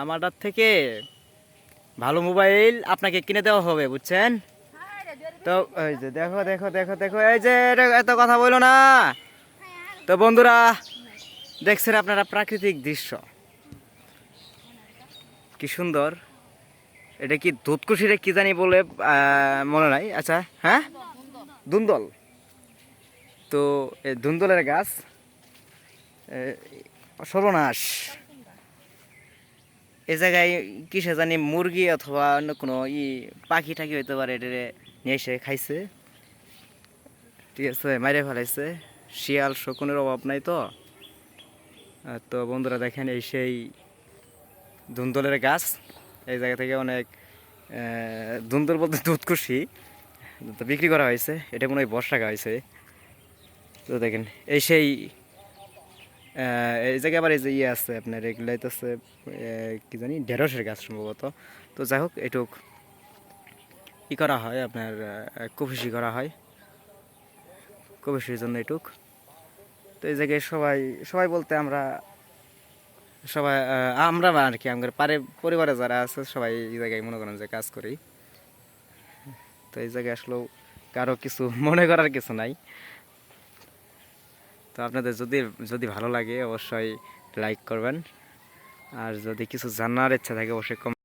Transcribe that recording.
আমারটার থেকে ভালো মোবাইল আপনাকে কিনে দেওয়া হবে, বুঝছেন? তো এই যে দেখো দেখো দেখো দেখো, এই যে এত কথা বলো না। তো বন্ধুরা, দেখছেন আপনারা প্রাকৃতিক দৃশ্য? কি সুন্দর। এটা কি দুধকুশিরে কি জানি বলে মনে নাই? আচ্ছা হ্যাঁ? দুন্দল। তো এই দুন্দলের গাছ সর্বনাশ। এ জায়গায় কিসে জানি মুরগি অথবা অন্য কোনো ই পাখি টাকি হইতে পারে, এটা নিয়ে এসে খাইছে। ঠিক আছে, মাইরে ফেলাইছে। শিয়াল শকুনের অভাব নাই তো। তো বন্ধুরা দেখেন এই সেই ধুন্দলের গাছ, এই জায়গা থেকে অনেক ধুন্দল বলতে দুধ খুশি তো বিক্রি করা হয়েছে। এটা মনে হয় বর্ষাকা হয়েছে। তো দেখেন, এই সেই এই জায়গায় আবার এই যে ইয়ে আছে আপনার এগুলাই তো আছে কি জানি, ঢেঁড়সের গাছ সম্ভবত। তো যাই হোক, এটুক ই করা হয়, আপনার কফিসি করা হয়। কফিসির জন্য এটুক। তো এই জায়গায় সবাই সবাই বলতে আমরা, সবাই আমরা আর কি, আমাদের পারে, পরিবারে যারা আছে, সবাই এই জায়গায় মনে করেন যে কাজ করি। তো এই জায়গায় আসলেও কারও কিছু মনে করার কিছু নাই। তো আপনাদের যদি যদি ভালো লাগে অবশ্যই লাইক করবেন। আর যদি কিছু জানার ইচ্ছা থাকে, অবশ্যই